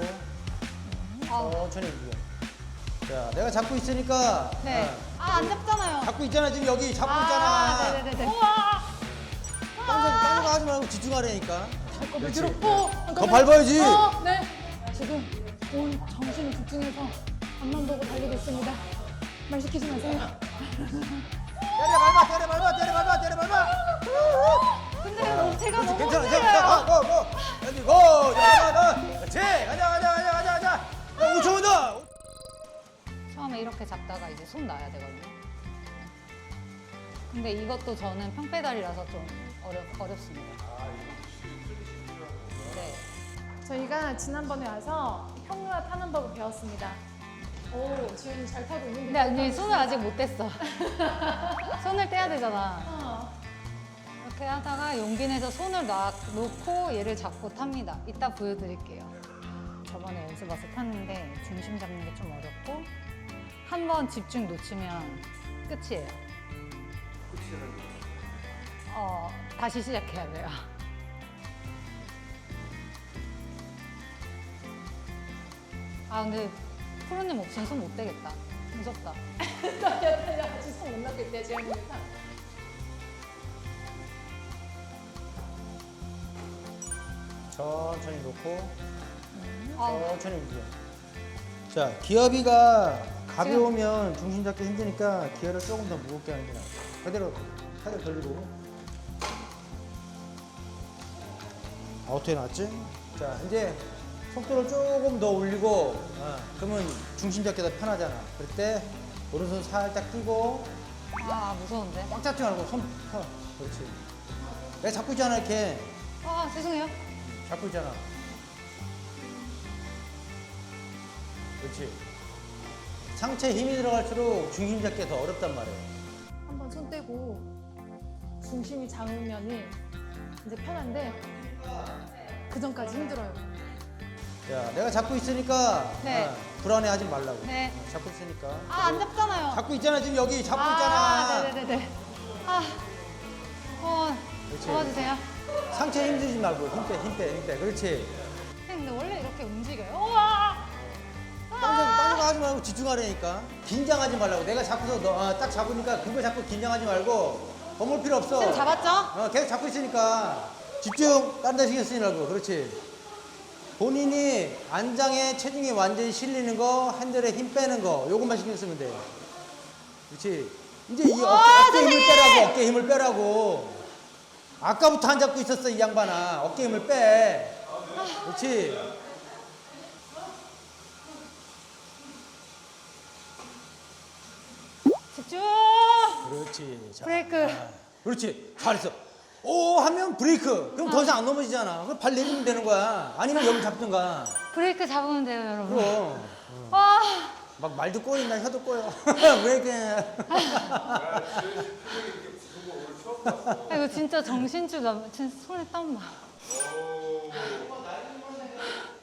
놓고 아, 천천히 움직여. 자, 내가 잡고 있으니까. 네. 어, 아, 안 잡잖아요. 잡고 있잖아 지금 여기 잡고 아, 있잖아. 네네네. 우와! 딴 거- 딴 거 하지 말고 집중하라니까. 잠깐만 그렇지. 들었고 어, 더. 밟아야지. 어, 네. 지금 온 정신을 집중해서 앞만 보고 달리고 있습니다. 말 시키지 마세요. 때려 밟아, 때려 밟아, 때려 밟아, 때려 밟아. 근데 너무 제가 너무 괜찮아, 힘들어요. 괜찮아. 가, 고, 고. 여기 고. 이렇게 잡다가 이제 손 놔야 되거든요. 근데 이것도 저는 평페달이라서 좀 어렵, 어렵습니다. 네. 저희가 지난번에 와서 평루와 타는 법을 배웠습니다. 오, 지현이 잘 타고 있는데. 근데 언니 손을 아직 못 댔어. 손을 떼야 되잖아. 어. 이렇게 하다가 용기 내서 손을 놔, 놓고 얘를 잡고 탑니다. 이따 보여드릴게요. 저번에 연습 와서 탔는데 중심 잡는 게 좀 어렵고 한 번 집중 놓치면 끝이에요. 어, 다시 시작해야 돼요. 아 근데 프로님 없이는 손못 대겠다. 무섭다. 달려. 같이 손못 놨겠대, 지현이가. 천천히 놓고 아, 천천히 움직여. 자, 기어비가 가벼우면 중심 잡기 힘드니까 기어를 조금 더 무겁게 하는 게 나아. 그대로 팔을 돌리고. 아웃에 놨지? 자, 이제 속도를 조금 더 올리고, 어, 그러면 중심 잡기가 더 편하잖아. 그럴 때 오른손 살짝 끼고 아 무서운데. 꽉 잡지 말고 손 펴. 그렇지. 내가 잡고 있잖아, 이렇게. 아 죄송해요. 잡고 있잖아. 그렇지. 상체에 힘이 들어갈수록 중심 잡기가 더 어렵단 말이에요. 한번 손 떼고 중심이 잡으면은 이제 편한데 그 전까지 힘들어요. 야, 내가 잡고 있으니까 네. 어, 불안해하지 말라고. 네. 어, 잡고 있으니까. 아 안 잡잖아요. 잡고 있잖아 지금 여기 잡고 아, 있잖아. 네네네. 아, 어, 그렇지. 도와주세요. 상체 힘 주지 말고 힘 빼, 힘 빼, 힘 빼. 그렇지. 선생님, 근데 원래 이렇게 움직여요. 우와! 딴거 하지 말고 집중하라니까. 긴장하지 말라고. 내가 잡고서 너, 어, 딱 잡으니까 그거 잡고 긴장하지 말고 버물 필요 없어. 선생님 잡았죠? 어, 계속 잡고 있으니까. 집중 다른 데 신경 쓰느라고. 그렇지. 본인이 안장에 체중이 완전히 실리는 거 핸들에 힘 빼는 거 요것만 신경 쓰면 돼 그렇지? 이제 이 어, 어깨 힘을 빼라고 어깨 힘을 빼라고. 아까부터 안 잡고 있었어 이 양반아. 어깨 힘을 빼. 그렇지 집중! 그렇지 자, 브레이크. 그렇지 잘했어 오 하면 브레이크 그럼 더 이상 안 넘어지잖아 그럼 발 내리면 되는 거야 아니면 여기 잡든가 브레이크 잡으면 돼요, 여러분. 그럼 와! 막 말도 꼬인다 혀도 꼬여 왜 이렇게 아, 이거 진짜 정신줄 나, 진짜 손에 땀 나.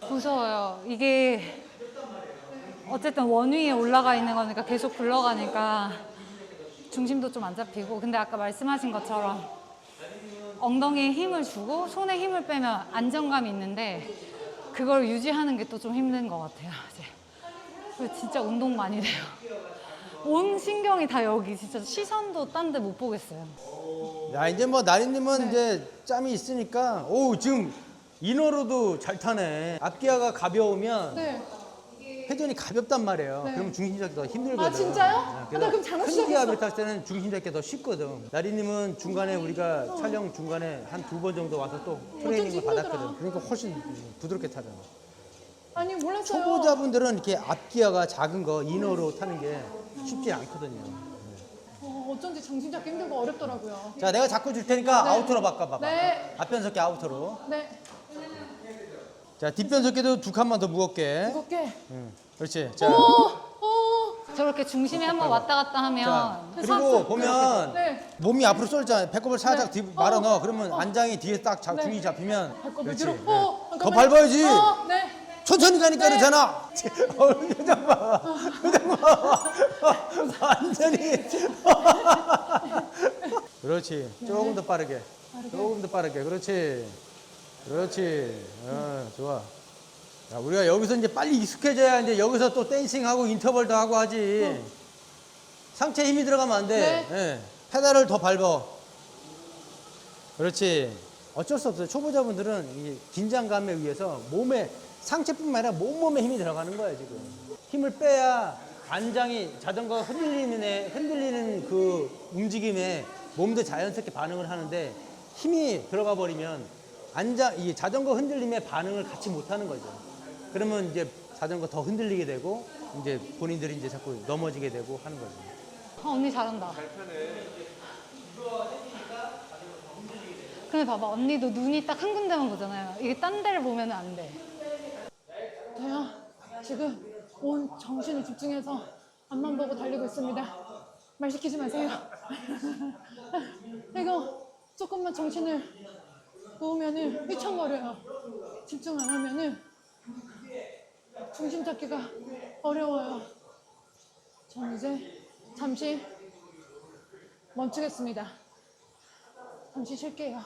무서워요. 이게 어쨌든 원 위에 올라가 있는 거니까 계속 굴러가니까 중심도 좀 안 잡히고 근데 아까 말씀하신 것처럼 엉덩이에 힘을 주고 손에 힘을 빼면 안정감이 있는데 그걸 유지하는 게 또 좀 힘든 것 같아요. 이제 진짜 운동 많이 돼요. 온 신경이 다 여기 진짜 시선도 딴 데 못 보겠어요. 야 이제 뭐 나리님은 이제 짬이 있으니까 오 지금 인어로도 잘 타네 앞기아가 가벼우면 네. 회전이 가볍단 말이에요 네. 그러면 중심 잡기 더 힘들거든 아, 진짜요? 네, 아, 나 그럼 잘못 시작했어. 기압을 탔을 때는 중심 잡기 더 쉽거든 나리님은 중간에 우리가 촬영 중간에 한 두 번 정도 와서 또 트레이닝을 힘들더라. 받았거든 그러니까 훨씬 부드럽게 타잖아 아니 몰랐어요. 초보자분들은 이렇게 앞기아가 작은 거 인어로 타는 게 쉽지 않거든요 어, 어쩐지 정신 잡기 힘들고 어렵더라고요. 자 내가 잡고 줄 테니까 네. 아우터로 바꿔봐봐 네. 앞변석기 아우터로 네. 자 뒷변석기도 두 칸만 더 무겁게 무겁게. 응, 그렇지 자. 저렇게 중심이 한번 왔다 갔다 하면 자 그리고. 보면 네. 몸이 앞으로 쏠잖아 배꼽을 살짝 네. 뒤 말아 넣어 어, 그러면 어. 안장이 뒤에 딱 자, 네. 중이 잡히면 배꼽을 그렇지 뒤로. 네. 어, 더 잠깐만요. 밟아야지 어, 네. 천천히 가니까 네. 그러잖아 어, 표정 봐 표정 봐 완전히 그렇지 조금 더 빠르게 조금 더 빠르게 그렇지 그렇지 어, 좋아 자, 우리가 여기서 이제 빨리 익숙해져야 이제 여기서 또 댄싱하고 인터벌도 하고 하지. 상체에 힘이 들어가면 안 돼. 네. 예. 페달을 더 밟아. 그렇지. 어쩔 수 없어요. 초보자분들은 이 긴장감에 의해서 몸에 상체뿐만 아니라 몸몸에 힘이 들어가는 거예요 지금. 힘을 빼야 안장이 자전거 흔들리는 애, 흔들리는 그 움직임에 몸도 자연스럽게 반응을 하는데 힘이 들어가 버리면 안장 이 자전거 흔들림에 반응을 같이 못 하는 거죠. 그러면 이제 자전거 더 흔들리게 되고 이제 본인들이 이제 자꾸 넘어지게 되고 하는 거죠. 아, 언니 잘한다. 근데 봐봐, 언니도 눈이 딱 한 군데만 보잖아요. 이게 딴 데를 보면 안 돼. 저요 지금 온 정신을 집중해서 앞만 보고 달리고 있습니다. 말 시키지 마세요. 이거 조금만 정신을 놓으면은 휘청거려요. 집중 안 하면은 중심 잡기가 어려워요. 전 이제 잠시 멈추겠습니다. 잠시 쉴게요.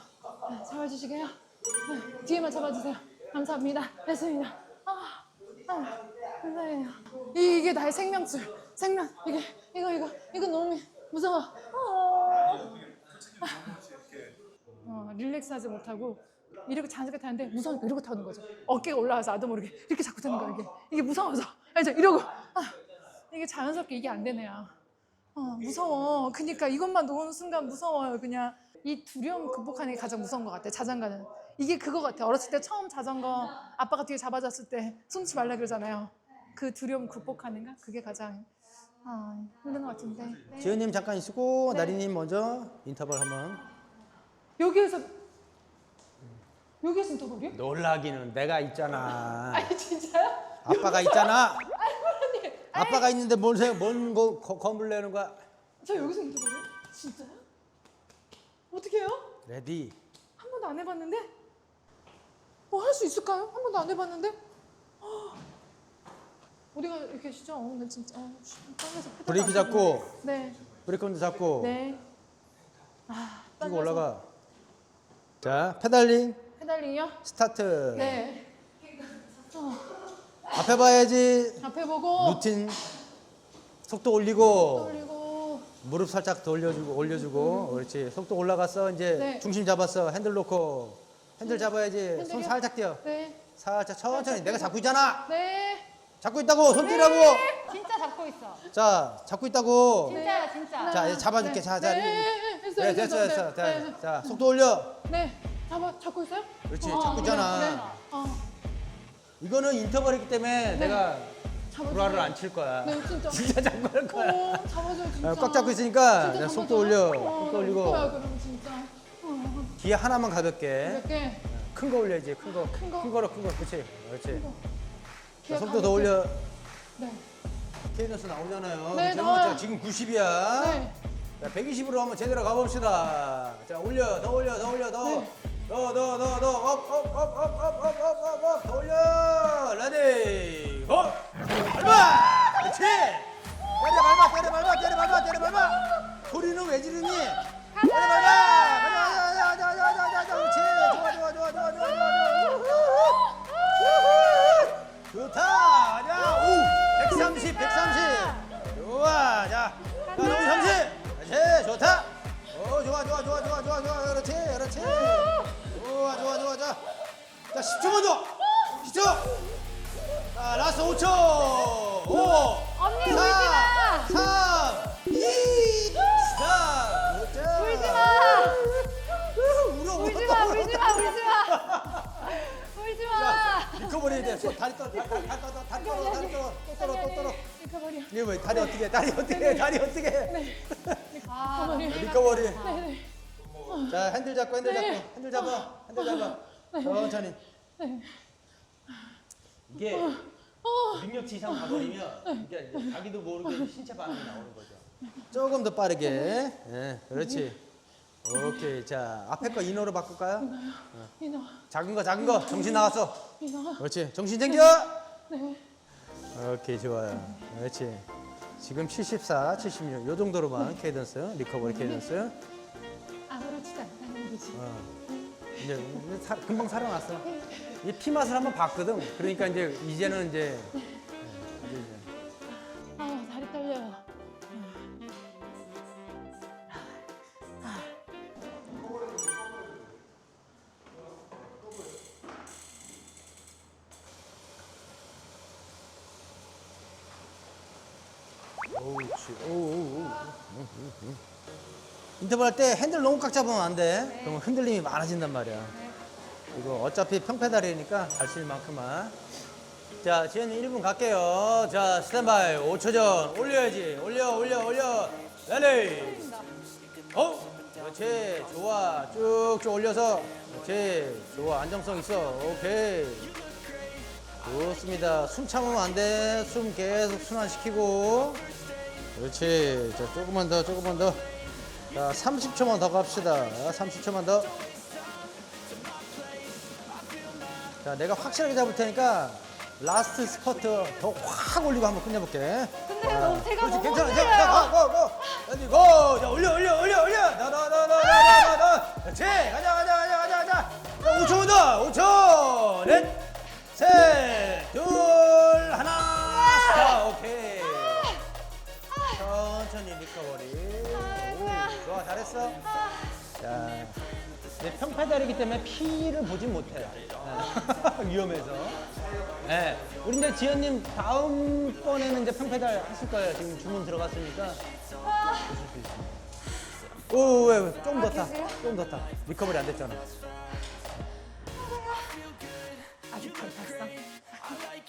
네, 잡아주시게요. 네, 뒤에만 잡아주세요. 감사합니다. 됐습니다. 아, 아, 감사해요. 이- 이게 나의 생명줄. 생명. 이게 이거 이거 이거 너무 무서워. 아. 어, 릴렉스하지 못하고 이렇게 자전거 타는데 무서우니까 이러고 타는 거죠. 어깨가 올라와서 나도 모르게 이렇게 자꾸 타는 거야 이게. 이게 무서워서. 알죠? 이러고. 아, 이게 자연스럽게 이게 안 되네요. 어, 무서워. 그러니까 이것만 놓은 순간 무서워요. 그냥 이 두려움 극복하는 게 가장 무서운 것 같아. 자전거는 이게 그거 같아. 어렸을 때 처음 자전거 아빠가 뒤에 잡아줬을 때 숨지 말라 그러잖아요. 그 두려움 극복하는 거 그게 가장 아, 힘든 것 같은데. 네. 지은님 잠깐 있고 나리님 먼저 인터벌 한번. 여기에서 여기에서 인터벌이요? 놀라기는 내가 있잖아. 아니 진짜요? 아빠가 있잖아. 아빠가 있는데 뭔 생각, 뭔 거, 거, 겁을 내는 거야? 저 여기서 인터벌이요? 진짜요? 어떻게 해요? 레디. 한 번도 안 해봤는데? 뭐 할 수 있을까요? 한 번도 안 해봤는데? 헉. 어디가 이렇게 계시죠? 어, 나 진짜 어, 페달 브레이크 안 잡고. 네, 브레이크 흔들 잡고, 네. 아, 땀에서. 올라가. 자, 페달링, 페달링이요? 스타트. 네. 어, 앞에 봐야지. 앞에 보고 루틴. 속도 올리고, 올리고 무릎 살짝 더 올려주고, 올려주고. 그렇지. 속도 올라갔어. 이제 네. 중심 잡았어. 핸들 놓고. 핸들 잡아야지. 손 핸들이요? 살짝 띄어. 네, 살짝 천천히. 내가 잡고 있잖아. 네. 잡고 있다고. 손 띄라고. 진짜 잡고 있어. 자, 잡고 있다고. 진짜야, 진짜. 자, 이제 잡아줄게. 네. 자, 자. 네. 네, 됐어요, 네, 됐어. 됐어. 자, 네, 자, 속도 올려. 네. 잡아 잡고 있어요? 그렇지, 어, 잡고 네, 있잖아. 네. 어, 이거는 인터벌이기 때문에 내가 잡아줘요. 불화를 안 칠 거야. 네, 진짜. 진짜 잡고 할 거야. 어, 잡아줘요, 진짜. 어, 꽉 잡고 있으니까 진짜 자, 속도 잡아줘요. 올려. 어, 속도 올리고. 뭐야, 그럼 진짜. 어, 기어 하나만 가볍게. 이렇게 큰거 올려야지. 큰 거. 큰 거? 큰 거로 큰 거. 그렇지. 그렇지. 자, 속도 더 가볍게. 올려. 네. 케이던스 나오잖아요. 네, 제목 나와요. 자, 지금 90이야. 네. 자, 120으로 한번 제대로 가봅시다. 자, 올려, 더 올려, 더 올려, 더. 네. 더, 더, 더, 더. 업, 업, 업, 업, 업, 업, 업, 업, 업. 더 올려. 레디. 업. 밟아. 그렇지. 때려 밟아, 때려 밟아, 때려 밟아, 때려 밟아. 소리는 왜 지르니? 뭐야? 다리 어떻게? 해? 다리 어떻게? 해? 다리 어떻게? 해? 아, 어머니. 리커버리. 네, 네. 자, 핸들 잡고, 핸들 네. 잡고, 핸들 잡아, 핸들 잡아. 천천히. 네. 이게 어. 능력치 이상 가버리면 이게 이제 자기도 모르게 신체 반응이 나오는 거죠. 조금 더 빠르게. 예, 그렇지. 오케이. 자, 앞에 거 인어로 바꿀까요? 이나, 작은 거, 작은 거. 정신 나갔어. 이나. 그렇지. 정신 챙겨. 네. 오케이, 좋아요. 그렇지. 지금 74, 76. 요 정도로만 케이던스, 리커버리 케이던스. 아무렇지도 않다는 거지. 어. 이제 사- 금방 살아났어. 이 피 맛을 한번 봤거든. 그러니까 이제 이제는 이제 네, 이제 인터벌 할때 핸들 너무 꽉 잡으면 안 돼. 그러면 흔들림이 많아진단 말이야. 이거 어차피 평페달이니까 갈 수 있는 만큼만. 자, 지현이 1분 갈게요. 자, 스탠바이 5초 전. 올려야지. 올려, 올려, 올려. 레디. 어? 그렇지. 좋아. 쭉쭉 올려서. 그렇지. 좋아. 안정성 있어. 오케이. 좋습니다. 숨 참으면 안 돼. 숨 계속 순환시키고. 그렇지. 자, 조금만 더, 조금만 더. 자, 30초만 더 갑시다. 30초만 더. 자, 내가 확실하게 잡을 테니까 라스트 스퍼트 더 확 올리고 한번 끝내볼게. 근데 너무 제가 그렇지, 너무 괜찮아. 흔들려요. 자, 가, 고, 고. 레디, 고. 자, 올려, 올려, 올려, 올려. 나, 나, 나, 나, 나, 나, 나, 나. 그렇지. 가자, 가자, 가자, 가자, 가자. 자, 5초만 더. 5초. 넷, 셋, 둘, 하나. 스탑. 오케이. 천천히 리커버리. 오, 좋아, 잘했어. 자, 내 평파다리기 때문에 피를 보진 못해요. 네. 위험해서. 네. 우리 이제 지연님 다음번에는 이제 평페달 하실 거예요. 지금 주문 들어갔으니까. 보실 수 있습니다. 오, 왜, 왜, 조금 더 타. 계세요? 조금 더 타. 리커버리 안 됐잖아. 아직 덜 탔어.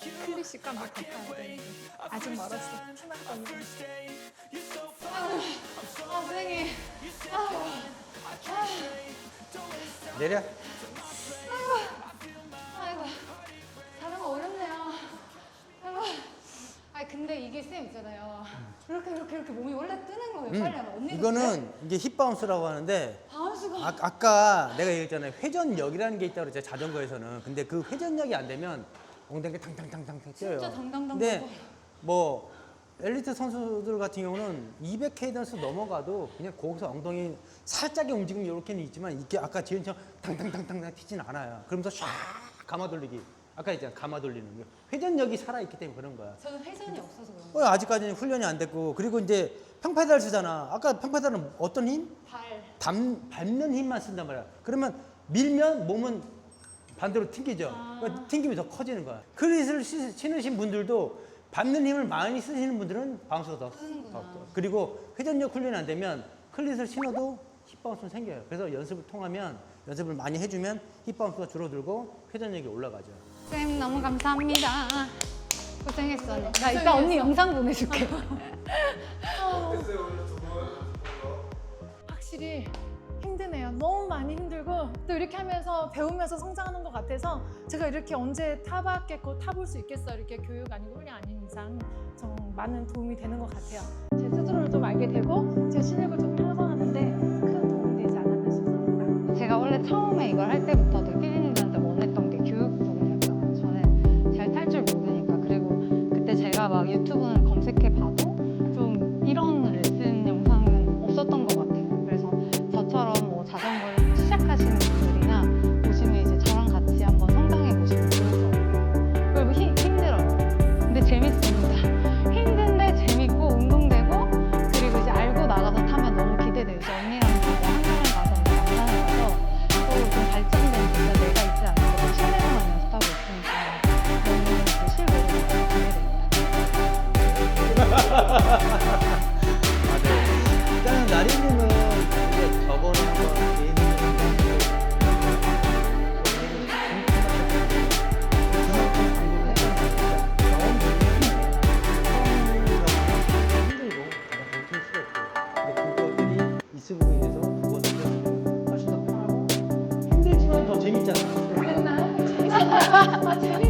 클리시 깜빡 갔다 와야 되는데 아직 멀었어. 걸리네. 아, 선생님. 내려. 아이고, 자전거 어렵네요. 아이고. 아니, 근데 이게 쌤 있잖아요. 이렇게, 이렇게, 이렇게 몸이 원래 뜨는 거예요. 빨리 하면. 언니도 음. 이거는 이게 힙바운스라고 하는데 바운스가. 아, 아까 내가 얘기했잖아요. 회전력이라는 게 있다고 그랬죠. 자전거에서는. 근데 그 회전력이 안 되면 엉덩이가 탕탕탕탕 뛰어요. 진짜 당당당 근데. 뭐 엘리트 선수들 같은 경우는 200케이던스 넘어가도 그냥 거기서 엉덩이 살짝의 움직임이 이렇게는 있지만 이게 아까 지은처럼 탕탕탕탕 튀진 않아요. 그러면서 샥 감아 돌리기. 아까 있잖아 감아 돌리는 거. 회전력이 살아있기 때문에 그런 거야. 저는 회전이 없어서 그런 거예요. 어, 아직까지는 훈련이 안 됐고 그리고 이제 평페달 쓰잖아. 아까 평페달은 어떤 힘? 발. 담, 밟는 힘만 쓴단 말이야. 그러면 밀면 몸은 반대로 튕기죠. 아. 그러니까 튕김이 더 커지는 거야. 클릿을 시- 신으신 분들도 밟는 힘을 많이 쓰시는 분들은 바운스가 더, 커. 그리고 회전력 훈련이 안 되면 클릿을 신어도 힙바운스는 생겨요. 그래서 연습을 통하면 연습을 많이 해주면 힙바운스가 줄어들고 회전력이 올라가죠. 쌤 너무 감사합니다. 고생했어. 나 이따 언니 영상 보내줄게. 확실히 힘드네요. 너무 많이 힘들고 또 이렇게 하면서 배우면서 성장하는 것 같아서 제가 이렇게 언제 타봤겠고 타볼 수 있겠어 이렇게 교육 아니고 훈련 아닌 이상 좀 많은 도움이 되는 것 같아요. 제 스스로를 좀 알게 되고 제 실력을 좀 향상하는데 큰 도움이 되지 않았나 싶습니다. 제가 원래 처음에 이걸 할 때부터 맞아요.